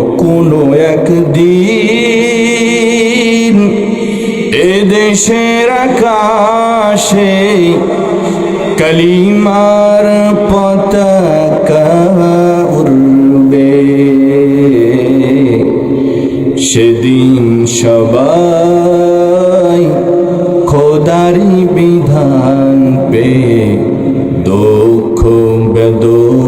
কোনো একদিন এদেশের আকাশে কালিমার পতাকা উড়বে। সেদিন সবাই খোদারি বিধান পে দুঃখ বেদনা